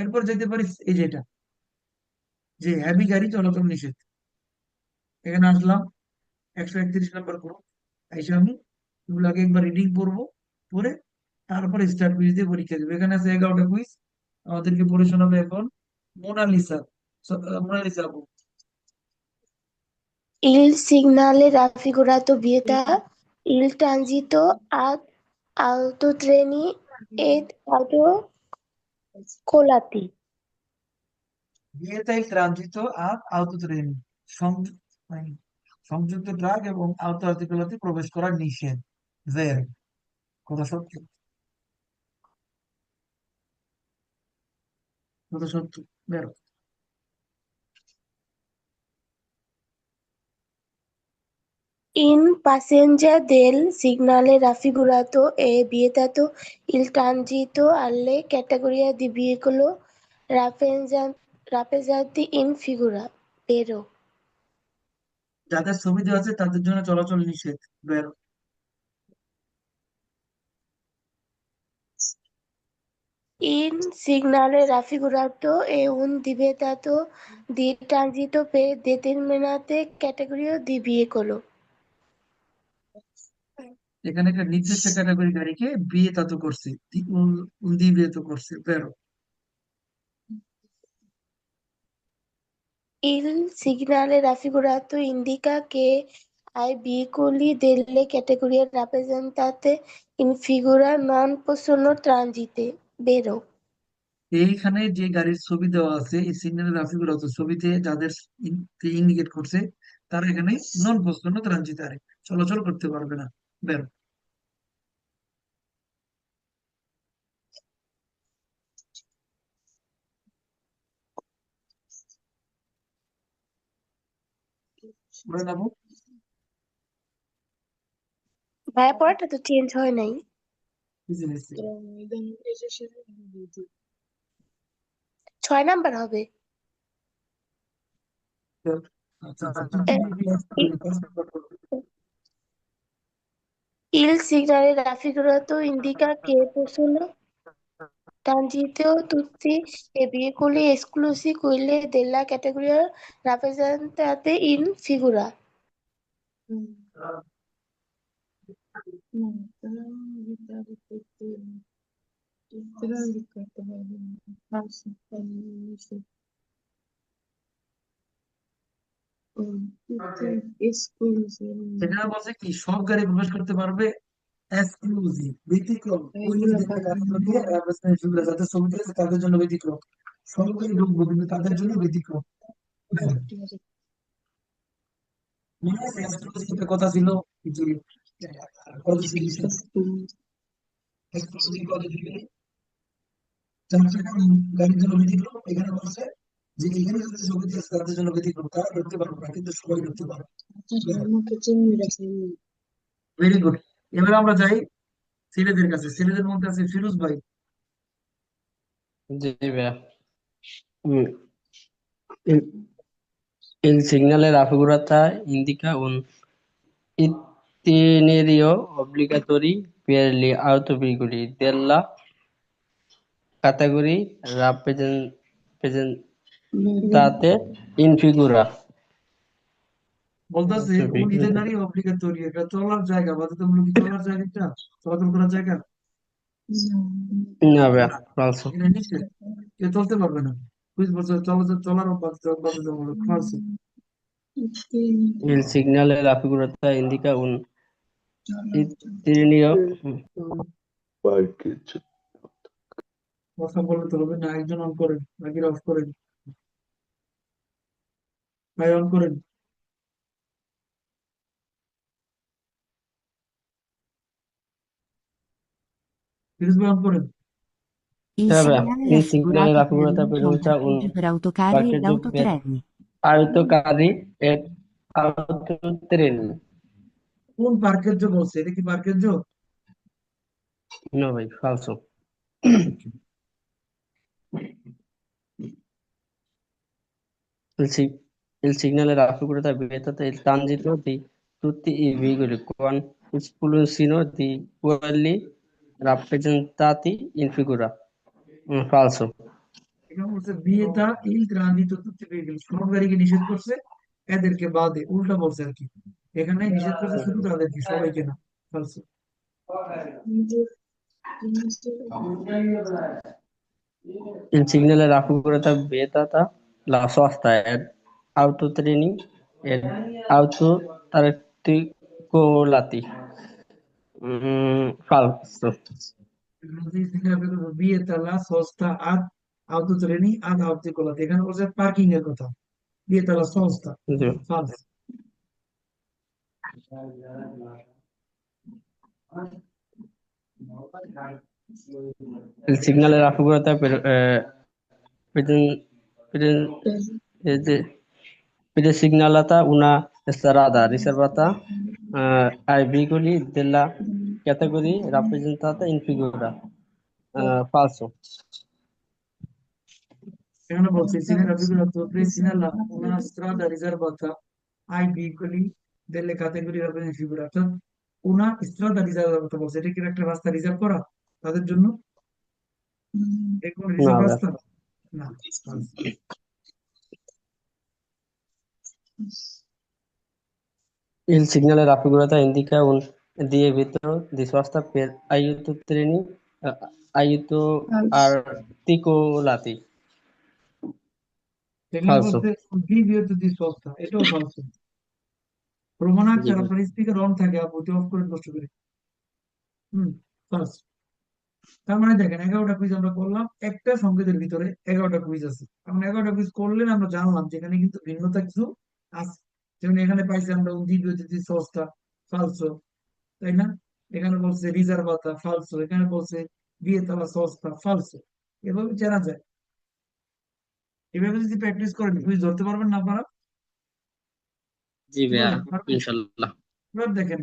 এরপর যেতে পারি এই যে এটা। যে হ্যাভি গাড়ি চলাচল নিষেধ। এখানে আসলাম, একশো একত্রিশ নম্বর গ্রুপ এসে আমি এগুলোকে একবার রিডিং করব পরে তারপরে স্টার্ট কুইজ দিয়ে পরীক্ষা দেবো। এখানে আছে এগারোটা কুইজ আমাদেরকে পড়ে শোনাবে এখন মোনালিসা। মোনালিসা আপু। Il segnale raffigurato vieta il transito ad autotreni ed autocolati. vieta il transito ad সংযুক্ত ট্রাক এবং আর্টিকুলাতে প্রবেশ করা নিষেধ ভের কথা সত্য কথা সত্য বেরো ইন প্যাসেঞ্জার দেল সিগনালে রাফিগুরাতো এ বিয়েতাতো ইল ট্রানজিত আল্লে ক্যাটাগরিয়া দি ভিহিকল রাফেজাতি ইন ফিগুরা বেরো যাদের ছবি দেওয়া আছে তাদের এ উন দিবেতাত দি ট্রানজিত পে দেতেন মেনাতে ক্যাটাগরিও দি বিয়ে করল এখানে একটা নির্দিষ্ট ক্যাটাগরি গাড়িকে বিয়ে তাতো করছে দি- বিয়ে তো করছে বেরো Il segnale raffigurato indica che ai veicoli delle categorie rappresentate in figura non possono transitare. Vero. এইখানে যে গাড়ির ছবি দেওয়া আছে এই সিগন্যালের রাফিগুলো আছে ছবিতে যাদের ইন্ডিকেট করছে তারা এখানে নন পোস্টন ট্রানজিটারে চলাচল করতে পারবে না বেরো বলে নেব ভাইয়া পড়াটা তো চেঞ্জ হয় নাই ছয় নাম্বার হবে আচ্ছা আচ্ছা তুমি Il segnale raffigurato indica che possono transitare tutti i veicoli esclusi quelli della categoria rappresentate in figura. সেখানে বলছে কি সব গাড়ি প্রবেশ করতে পারবে এক্সক্লুসিভ ব্যতিক্রম যাদের আছে তাদের জন্য ব্যতিক্রম। গাড়ি ঢুকবো কিন্তু তাদের জন্য ব্যতিক্রম। কথা ছিল? যে এখানে বলছে যে এখানে যাদের ছবি আছে তাদের জন্য ব্যতিক্রম তারা ঢুকতে পারবে না কিন্তু সবাই ঢুকতে পারবে। ভেরি গুড এবার আমরা যাই ছেলেদের কাছে। ছেলেদের মধ্যে আছে ফিরোজ ভাই। জি ভাইয়া। ইল সিগনালে রাফুগুরাতা ইন্দিকা উন ইতিনেরিও অব্লিগাতরি পিয়ারলি আউটোবিগুলি দেল্লা কাতাগরি রাপ প্রেজেন্ট প্রেজেন্ট তাতে ইনফিগুরা বলতেছে আচ্ছা, vehicle ইটেনারি অব্লিগাটোরি এটা চলার জায়গা বাধ্যতামূলক কি চলার জায়গাটা চলাচল করার জায়গা? না. এটা নিশ্চয় কেউ চলতে পারবে না। কুইজ বলছে চলাচল চলার বাধ্য- বাধ্যতামূলক ফালসো raffigurata indica un itinerario কথা বলতে হবে না একজন অন করেন বাকিরা অফ করেন? ভাই অন করেন। ফিরোজ ভাই অন করেন Il Eh beh, segnale il segnale raffigurato raffigurato preannuncia un preannuncia un parcheggio per autocarri ed parcheggio per autotreni. autocarri e autotreni. কোন পার্কের বলছে এটা কি পার্কের No, vai, falso. Il, si- il segnale raffigurata vieta il transito di tutti i veicoli con esclusione di quelli rappresentati in figura. Mm, falso. এখানে বলছে বিয়েতা ইল ট্রানজিটো তুtti vehicoli সব গাড়িকে নিষেধ করছে এদেরকে বাদে উল্টা বলছে আর কি এখানে নিষেধ করছে শুধু তাদেরকে সবাইকে না ফালসো Il segnale raffigurata vietata la sosta ed autotreni ed autoarticolati. Mm, falso. বিয়েতা লা সস্তা আদ autotreni ad articolati এখানে বলছে পার্কিং এর কথা বিয়েতা লা সস্তা। ফালস eh, preden- preden- eh, de- predesegnalata una strada riservata eh, ai veicoli della categoria rappresentata in figura. Eh, falso. এখানে বলছে সিনেরা figurato presinella una strada riservata ai veicoli delle categorie rappresentati in figura অর্থাৎ una strada riservata বলছে এটা কি একটা রাস্তা reserve করা তাদের জন্য এগুলো রিজার্ভ না, রাস্তা না Il segnale raffigurata indica un diametro di sosta per aiuto treni, aiuto articolati. Falso. এটাও। আপনার স্পিকার অন থাকে অফ করে করে হুম তার মানে দেখেন এগারোটা কুইজ আমরা করলাম একটা সংকেতের ভিতরে এগারোটা কুইজ আছে এখন এগারোটা কুইজ করলে আমরা জানলাম যেখানে কিন্তু ভিন্নতা কিছু আছে যেমন এখানে পাইছি আমরা উদ্দীপীয় তিথি সস্তা ফালসো তাই না? এখানে বলছে রিজার্ভাতা ফালসো এখানে বলছে বিয়েতালা সস্তা ফালসো এভাবে চেনা যায়। এভাবে যদি প্র্যাকটিস করেন কুইজ ধরতে পারবেন না আপনারা? জি ভাইয়া এবার দেখেন